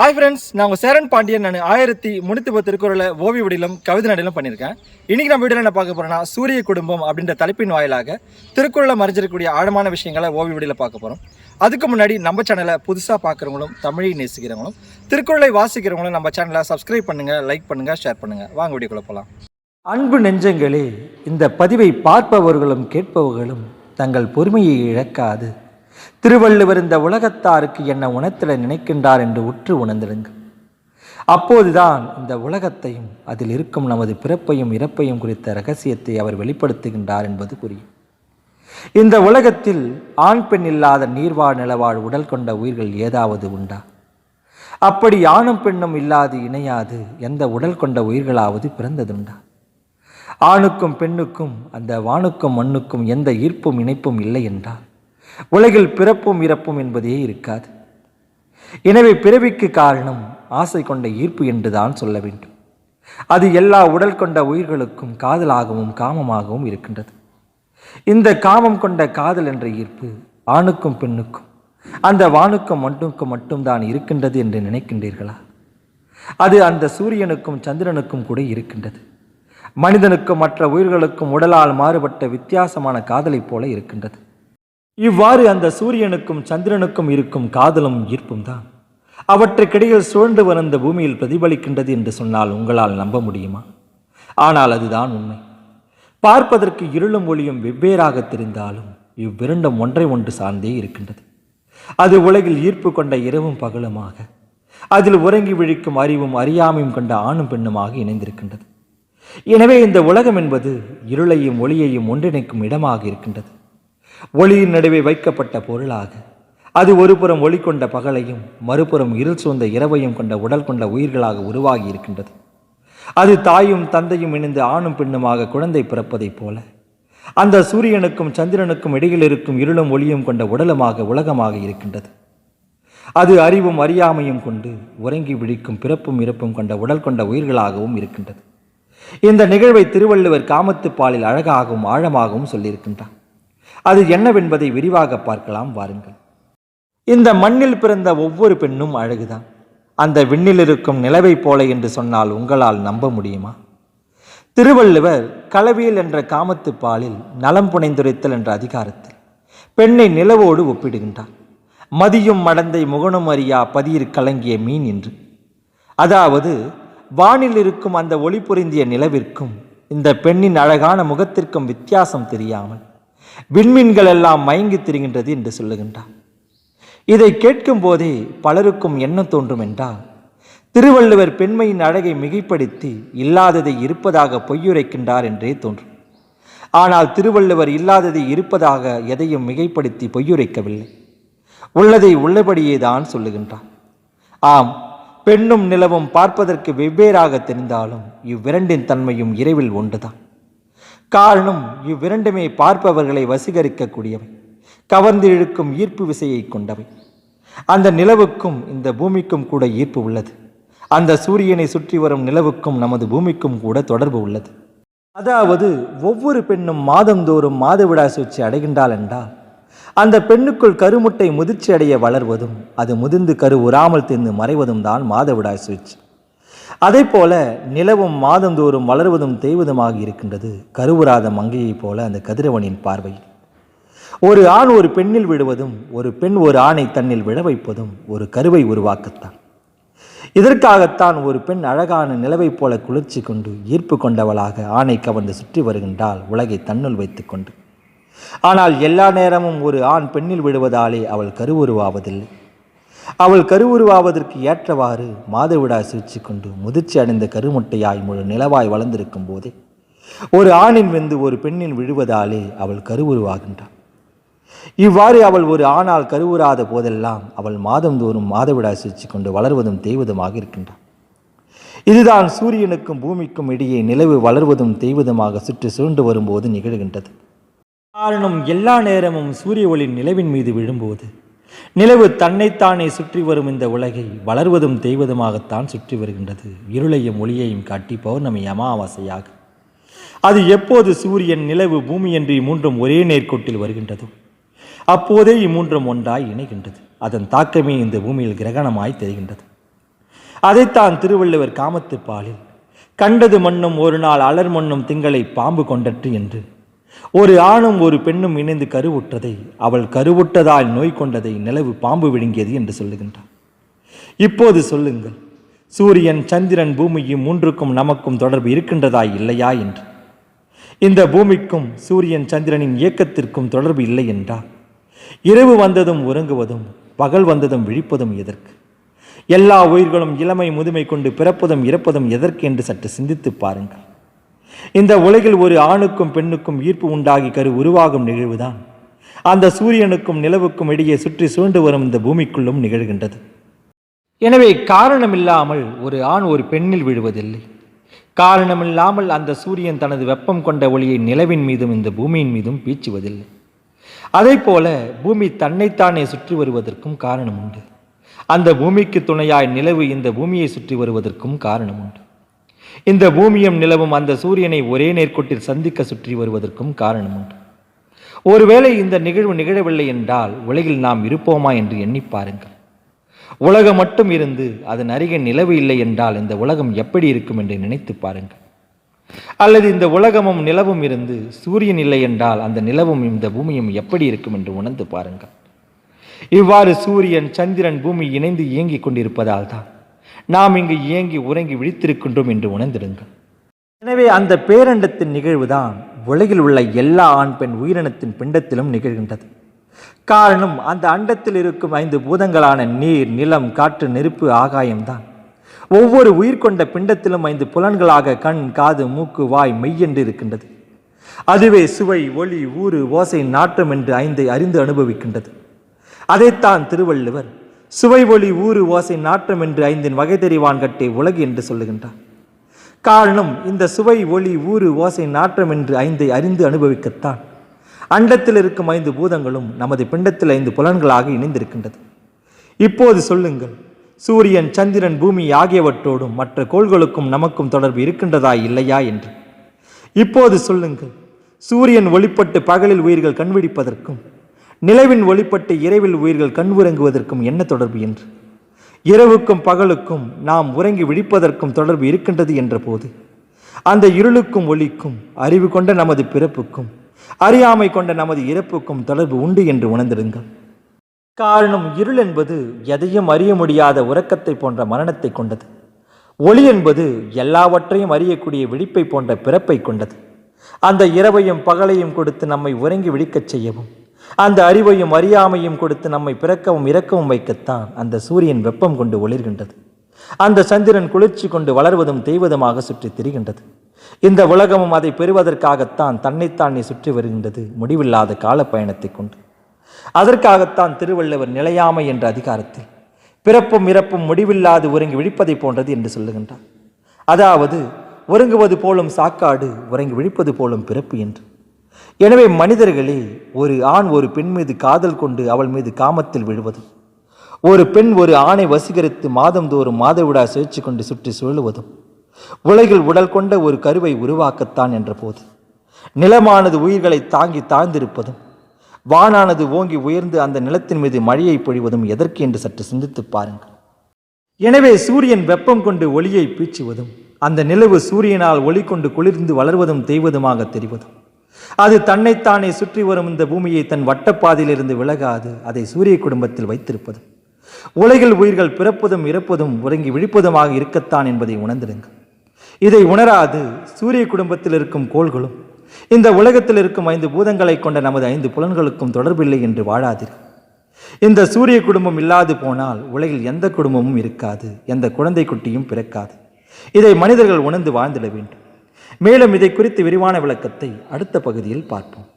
Hi friends நான் உங்கள் சேரன் பாண்டியன். நான் ஆயிரத்தி முன்னூற்றி பத்து திருக்குறளை ஓவிய வடிலும் கவிதை நடையிலும் பண்ணியிருக்கேன். இன்றைக்கி நம்ம வீடியோவில் என்ன பார்க்க போகிறோம்னா சூரிய குடும்பம் அப்படின்ற தலைப்பின் வாயிலாக திருக்குறளை மறைஞ்சிருக்கக்கூடிய ஆழமான விஷயங்களை ஓவிய வடியில் பார்க்க போகிறோம் அதுக்கு முன்னாடி நம்ம சேனலை புதுசாக பார்க்குறவங்களும் தமிழை நேசிக்கிறவங்களும் திருக்குறளை வாசிக்கிறவங்களும் நம்ம சேனலை சப்ஸ்கிரைப் பண்ணுங்கள் லைக் பண்ணுங்கள் ஷேர் பண்ணுங்கள் வாங்க வீடியோக்குள்ளே போகலாம் அன்பு நெஞ்சங்களே இந்த பதிவை பார்ப்பவர்களும் கேட்பவர்களும் தங்கள் பொறுமையை இழக்காது. திருவள்ளுவர் இந்த உலகத்தாருக்கு என்ன உணத்தில் நினைக்கின்றார் என்று உற்று உணர்ந்திடுங்கள் அப்போதுதான் இந்த உலகத்தையும் அதில் இருக்கும் நமது பிறப்பையும் இறப்பையும் குறித்த ரகசியத்தை அவர் வெளிப்படுத்துகின்றார் என்பது புரியும். இந்த உலகத்தில் ஆண் பெண் இல்லாத நீர்வாழ் நிலவாழ் உடல் கொண்ட உயிர்கள் ஏதாவது உண்டா? அப்படி ஆணும் பெண்ணும் இல்லாது இணையாது எந்த உடல் கொண்ட உயிர்களாவது பிறந்ததுண்டா? ஆணுக்கும் பெண்ணுக்கும் அந்த வானுக்கும் மண்ணுக்கும் எந்த ஈர்ப்பும் இணைப்பும் இல்லை என்றால்? உலகில் பிறப்பும் இறப்பும் என்பதே இருக்காது. எனவே பிறவிக்கு காரணம் ஆசை கொண்ட ஈர்ப்பு என்றுதான் சொல்ல வேண்டும். அது எல்லா உடல் கொண்ட உயிர்களுக்கும் காதலாகவும் காமமாகவும் இருக்கின்றது. இந்த காமம் கொண்ட காதல் என்ற ஈர்ப்பு ஆணுக்கும் பெண்ணுக்கும் அந்த வானுக்கும் மண்ணுக்கும் மட்டும்தான் இருக்கின்றது என்று நினைக்கின்றீர்களா? அது அந்த சூரியனுக்கும் சந்திரனுக்கும் கூட இருக்கின்றது. மனிதனுக்கும் மற்ற உயிர்களுக்கும் உடலால் மாறுபட்ட வித்தியாசமான காதலைப் போல இருக்கின்றது. இவ்வாறு அந்த சூரியனுக்கும் சந்திரனுக்கும் இருக்கும் காதலும் ஈர்ப்பும் தான். அவற்றுக்கிடையில் சுழன்று வந்த பூமியில் பிரதிபலிக்கின்றது என்று சொன்னால் உங்களால் நம்ப முடியுமா? ஆனால் அதுதான் உண்மை. பார்ப்பதற்கு இருளும் ஒளியும் வெவ்வேறாக தெரிந்தாலும் இவ்விரண்டும் ஒன்றை ஒன்று சார்ந்தே இருக்கின்றது. அது உலகில் ஈர்ப்பு கொண்ட இரவும் பகலுமாக அதில் உறங்கி விழிக்கும் அறிவும் அறியாமையும் கொண்ட ஆணும் பெண்ணுமாக இணைந்திருக்கின்றது. எனவே இந்த உலகம் என்பது இருளையும் ஒளியையும் ஒன்றிணைக்கும் இடமாக இருக்கின்றது. ஒளியின் நடுவே வைக்கப்பட்ட பொருளாக. அது ஒருபுறம் ஒளி கொண்ட பகலையும் மறுபுறம் இருள் சூழ்ந்த இரவையும் கொண்ட உடல் கொண்ட உயிர்களாக உருவாகி இருக்கின்றது. அது தாயும் தந்தையும் இணைந்து ஆணும் பெண்ணுமாக குழந்தை பிறப்பதைப் போல அந்த சூரியனுக்கும் சந்திரனுக்கும் இடையில் இருக்கும் இருளும் ஒளியும் கொண்ட உடலுமாக உலகமாக இருக்கின்றது. அது அறிவும் அறியாமையும் கொண்டு உறங்கி விழிக்கும் பிறப்பும் இறப்பும் கொண்ட உடல் கொண்ட உயிர்களாகவும் இருக்கின்றது. இந்த நிகழ்வை திருவள்ளுவர் காமத்துப்பாலில் அழகாகவும் ஆழமாகவும் சொல்லியிருக்கின்றார். அது என்னவென்பதை விரிவாக பார்க்கலாம் வாருங்கள். இந்த மண்ணில் பிறந்த ஒவ்வொரு பெண்ணும் அழகுதான். அந்த விண்ணில் இருக்கும் நிலவைப் போல என்று சொன்னால் உங்களால் நம்ப முடியுமா? திருவள்ளுவர் களவியல் என்ற காமத்து பாலில் நலம் புனைந்துரைத்தல் என்ற அதிகாரத்தில் பெண்ணை நிலவோடு ஒப்பிடுகின்றார். மதியும் மடந்தை முகனும் அறியா பதியிற் கலங்கிய மீன் என்று அதாவது வானில் இருக்கும் அந்த ஒளி பொருந்திய நிலவிற்கும் இந்த பெண்ணின் அழகான முகத்திற்கும் வித்தியாசம் தெரியாமல் விண்மீன்கள் எல்லாம் மயங்கி திரிகின்றது என்று சொல்லுகின்றார். இதை கேட்கும் போதே பலருக்கும் என்ன தோன்றும் என்றால் திருவள்ளுவர் பெண்மையின் அழகை மிகைப்படுத்தி இல்லாததை இருப்பதாக பொய்யுரைக்கின்றார் என்றே தோன்றும். ஆனால் திருவள்ளுவர் இல்லாததை இருப்பதாக எதையும் மிகைப்படுத்தி பொய்யுரைக்கவில்லை. உள்ளதை உள்ளபடியே தான் சொல்லுகின்றார். ஆம் பெண்ணும் நிலவும் பார்ப்பதற்கு வெவ்வேறாக தெரிந்தாலும் இவ்விரண்டின் தன்மையும் இரவில் ஒன்றுதான். காரணம் இவ்விரண்டுமே பார்ப்பவர்களை வசீகரிக்கக்கூடியவை. கவர்ந்து இழுக்கும் ஈர்ப்பு விசையை கொண்டவை. அந்த நிலவுக்கும் இந்த பூமிக்கும் கூட ஈர்ப்பு உள்ளது. அந்த சூரியனை சுற்றி வரும் நிலவுக்கும் நமது பூமிக்கும் கூட தொடர்பு உள்ளது. அதாவது ஒவ்வொரு பெண்ணும் மாதந்தோறும் மாதவிடா சூழ்ச்சி அடைகின்றாள் என்றால் அந்த பெண்ணுக்குள் கருமுட்டை முதிர்ச்சி அடைய வளர்வதும் அது முதிர்ந்து கரு உறாமல் தின்னு மறைவதும் தான் மாதவிடாய் சூழ்ச்சி. அதே போல நிலவும் மாதந்தோறும் வளர்வதும் தேய்வதுமாக இருக்கின்றது. கருவுறாத மங்கையைப் போல அந்த கதிரவனின் பார்வையில் ஒரு ஆண் ஒரு பெண்ணில் விடுவதும் ஒரு பெண் ஒரு ஆணை தன்னில் விழ வைப்பதும் ஒரு கருவை உருவாக்கத்தான். இதற்காகத்தான் ஒரு பெண் அழகான நிலவைப் போல குளிர்ச்சி கொண்டு ஈர்ப்பு கொண்டவளாக ஆணை கவர்ந்து சுற்றி வருகின்றால் உலகை தன்னுள் வைத்துக்கொண்டு ஆனால் எல்லா நேரமும் ஒரு ஆண் பெண்ணில் விடுவதாலே அவள் கருவுருவாவதில்லை. அவள் கருவுருவாவதற்கு ஏற்றவாறு மாதவிடாய் சூழ்ச்சி கொண்டு முதிர்ச்சி அடைந்த கருமுட்டையாய் முழு நிலவாய் வளர்ந்திருக்கும் போதே ஒரு ஆணின் வெந்து ஒரு பெண்ணின் விழுவதாலே அவள் கருவுருவாகின்றாள். இவ்வாறு அவள் ஒரு ஆணால் கருவுறாத போதெல்லாம் அவள் மாதந்தோறும் மாதவிடாய் சூழ்ச்சி கொண்டு வளர்வதும் தேய்வதுமாக இருக்கின்றாள். இதுதான் சூரியனுக்கும் பூமிக்கும் இடையே நிலவு வளர்வதும் தேய்வதுமாக சுற்றி சுழண்டு வரும்போது நிகழ்கின்றது. காரணம் எல்லா நேரமும் சூரிய ஒளி நிலவின் மீது விழும்போது நிலவு தன்னைத்தானே சுற்றி வரும் இந்த உலகை வளர்வதும் தெய்வதுமாகத்தான் சுற்றி வருகின்றது. இருளையும் ஒளியையும் காட்டி பௌர்ணமி அமாவாசையாக. அது எப்போது சூரியன் நிலவு பூமி என்று மூன்றும் ஒரே நேர்கோட்டில் வருகின்றதோ அப்போதே இம்மூன்றும் ஒன்றாய் இணைகின்றது. அதன் தாக்கமே இந்த பூமியில் கிரகணமாய் தெரிகின்றது. அதைத்தான் திருவள்ளுவர் காமத்து பாலில் கண்டது மண்ணும் ஒரு நாள் அலர் மண்ணும் திங்களை பாம்பு கொண்டற்று என்று ஒரு ஆணும் ஒரு பெண்ணும் இணைந்து கருவுற்றதை அவள் கருவுற்றதால் நோய் கொண்டதை நிலவு பாம்பு விழுங்கியது என்று சொல்லுகின்றார் இப்போது சொல்லுங்கள் சூரியன் சந்திரன் பூமியும் மூன்றுக்கும் நமக்கும் தொடர்பு இருக்கின்றதா இல்லையா என்று? இந்த பூமிக்கும் சூரியன் சந்திரனின் இயக்கத்திற்கும் தொடர்பு இல்லை என்றால் இரவு வந்ததும் உறங்குவதும் பகல் வந்ததும் விழிப்பதும் எதற்கு? எல்லா உயிர்களும் இளமை முதுமை கொண்டு பிறப்பதும் இறப்பதும் எதற்கு என்று சற்று சிந்தித்துப் பாருங்கள். இந்த உலகில் ஒரு ஆணுக்கும் பெண்ணுக்கும் ஈர்ப்பு உண்டாகி கரு உருவாகும் நிகழ்வுதான். அந்த சூரியனுக்கும் நிலவுக்கும் இடையே சுற்றி சுழண்டு வரும் இந்த பூமிக்குள்ளும் நிகழ்கின்றது. எனவே காரணமில்லாமல் ஒரு ஆண் ஒரு பெண்ணில் விழுவதில்லை. காரணமில்லாமல் அந்த சூரியன் தனது வெப்பம் கொண்ட ஒளியை நிலவின் மீதும் இந்த பூமியின் மீதும் பீச்சுவதில்லை. அதே போல பூமி தன்னைத்தானே சுற்றி வருவதற்கும் காரணம் உண்டு அந்த பூமிக்கு துணையாய் நிலவு இந்த பூமியை சுற்றி வருவதற்கும் காரணம் உண்டு இந்த பூமியும் நிலவும் அந்த சூரியனை ஒரே நேர்கோட்டில் சந்திக்க சுற்றி வருவதற்கும் காரணம் உண்டு. ஒருவேளை இந்த நிகழ்வு நிகழவில்லை என்றால் உலகில் நாம் இருப்போமா என்று எண்ணி பாருங்கள். உலகம் மட்டும் இருந்து அதன் அருகே நிலவு இல்லை என்றால் இந்த உலகம் எப்படி இருக்கும் என்று நினைத்து பாருங்கள். அல்லது இந்த உலகமும் நிலவும் இருந்து சூரியன் இல்லை என்றால் அந்த நிலவும் இந்த பூமியும் எப்படி இருக்கும் என்று உணர்ந்து பாருங்கள். இவ்வாறு சூரியன் சந்திரன் பூமி இணைந்து இயங்கிக் கொண்டிருப்பதால் தான். நாம் இங்கு இயங்கி உறங்கி விழித்திருக்கின்றோம் என்று உணர்ந்திருங்கள் எனவே அந்த பேரண்டத்தின் நிகழ்வுதான் உலகில் உள்ள எல்லா ஆண் பெண் உயிரினத்தின் பிண்டத்திலும் நிகழ்கின்றது. காரணம் அந்த அண்டத்தில் இருக்கும் ஐந்து பூதங்களான நீர் நிலம் காற்று நெருப்பு ஆகாயம்தான். ஒவ்வொரு உயிர் கொண்ட பிண்டத்திலும் ஐந்து புலன்களாக கண் காது மூக்கு வாய் மெய் என்று இருக்கின்றது. அதுவே சுவை ஒளி ஊறு ஓசை நாற்றம் என்று ஐந்தை அறிந்து அனுபவிக்கின்றது. அதைத்தான் திருவள்ளுவர் சுவை ஒளி ஊறு ஓசை நாற்றம் என்று ஐந்தின் வகை தெரிவான் கட்டே உலகு என்று சொல்லுகின்றார். காரணம் இந்த சுவை ஒளி ஊறு ஓசை நாற்றம் என்று ஐந்தை அறிந்து அனுபவிக்கத்தான். அண்டத்தில் இருக்கும் ஐந்து பூதங்களும் நமது பிண்டத்தில் ஐந்து புலன்களாக இணைந்திருக்கின்றது. இப்போது சொல்லுங்கள் சூரியன் சந்திரன் பூமி ஆகியவற்றோடும் மற்ற கோள்களுக்கும் நமக்கும் தொடர்பு இருக்கின்றதா இல்லையா என்று. இப்போது சொல்லுங்கள் சூரியன் ஒளிப்பட்டு பகலில் உயிர்கள் கண்விழிப்பதற்கும் நிலவின் ஒளிப்பட்டு இரவில் உயிர்கள் கண் உறங்குவதற்கும் என்ன தொடர்பு என்று? இரவுக்கும் பகலுக்கும் நாம் உறங்கி விழிப்பதற்கும் தொடர்பு இருக்கின்றது என்ற போது அந்த இருளுக்கும் ஒளிக்கும் அறிவு கொண்ட நமது பிறப்புக்கும் அறியாமை கொண்ட நமது இறப்புக்கும் தொடர்பு உண்டு என்று உணர்ந்திருங்கள். காரணம் இருள் என்பது எதையும் அறிய முடியாத உறக்கத்தை போன்ற மரணத்தை கொண்டது. ஒளி என்பது எல்லாவற்றையும் அறியக்கூடிய விழிப்பை போன்ற பிறப்பை கொண்டது. அந்த இரவையும் பகலையும் கொடுத்து நம்மை உறங்கி விழிக்கச் செய்யவும். அந்த அறிவையும் அறியாமையும் கொடுத்து நம்மை பிறக்கவும் இறக்கவும் வைக்கத்தான் அந்த சூரியன் வெப்பம் கொண்டு ஒளிர்கின்றது. அந்த சந்திரன் குளிர்ச்சி கொண்டு வளர்வதும் தெய்வதுமாக சுற்றித் திரிகின்றது. இந்த உலகமும் அதை பெறுவதற்காகத்தான் தன்னைத்தானே சுற்றி வருகின்றது முடிவில்லாத கால பயணத்தை கொண்டு. அதற்காகத்தான் திருவள்ளுவர் நிலையாமை என்ற அதிகாரத்தில் பிறப்பும் இறப்பும் முடிவில்லாது உறங்கி விழிப்பதை போன்றது என்று சொல்லுகின்றார். அதாவது உறங்குவது போலும் சாக்காடு உறங்கி விழிப்பது போலும் பிறப்பு என்று. எனவே மனிதர்களே ஒரு ஆண் ஒரு பெண் மீது காதல் கொண்டு அவள் மீது காமத்தில் விழுவதும் ஒரு பெண் ஒரு ஆணை வசீகரித்து மாதந்தோறும் மாதவிடா சுழற்சி கொண்டு சுற்றி சுழலுவதும் உலகில் உடல் கொண்ட ஒரு கருவை உருவாக்கத்தான் என்ற போது. நிலமானது உயிர்களை தாங்கி தாழ்ந்திருப்பதும் வானானது ஓங்கி உயர்ந்து அந்த நிலத்தின் மீது மழையை பொழிவதும் எதற்கு என்று சற்று சிந்தித்துப் பாருங்கள். எனவே சூரியன் வெப்பம் கொண்டு ஒளியை பீச்சுவதும் அந்த நிலவு சூரியனால் ஒளி கொண்டு குளிர்ந்து வளர்வதும் தெய்வதுமாக தெரிவதும். அது தன்னைத்தானே சுற்றி வரும் இந்த பூமியை தன் வட்டப்பாதையிலிருந்து விலகாது அதை சூரிய குடும்பத்தில் வைத்திருப்பதும் உலகில் உயிர்கள் பிறப்பதும் இறப்பதும் உறங்கி விழிப்பதுமாக இருக்கத்தான் என்பதை உணர்ந்திருங்கள். இதை உணராது சூரிய குடும்பத்தில் இருக்கும் கோள்களும் இந்த உலகத்தில் இருக்கும் ஐந்து பூதங்களை கொண்ட நமது ஐந்து புலன்களுக்கும் தொடர்பில்லை என்று வாழாதீர்கள். இந்த சூரிய குடும்பம் இல்லாது போனால் உலகில் எந்த குடும்பமும் இருக்காது எந்த குழந்தை குட்டியும் பிறக்காது. இதை மனிதர்கள் உணர்ந்து வாழ்ந்திட வேண்டும். மேலும் இதை குறித்து விரிவான விளக்கத்தை அடுத்த பகுதியில் பார்ப்போம்.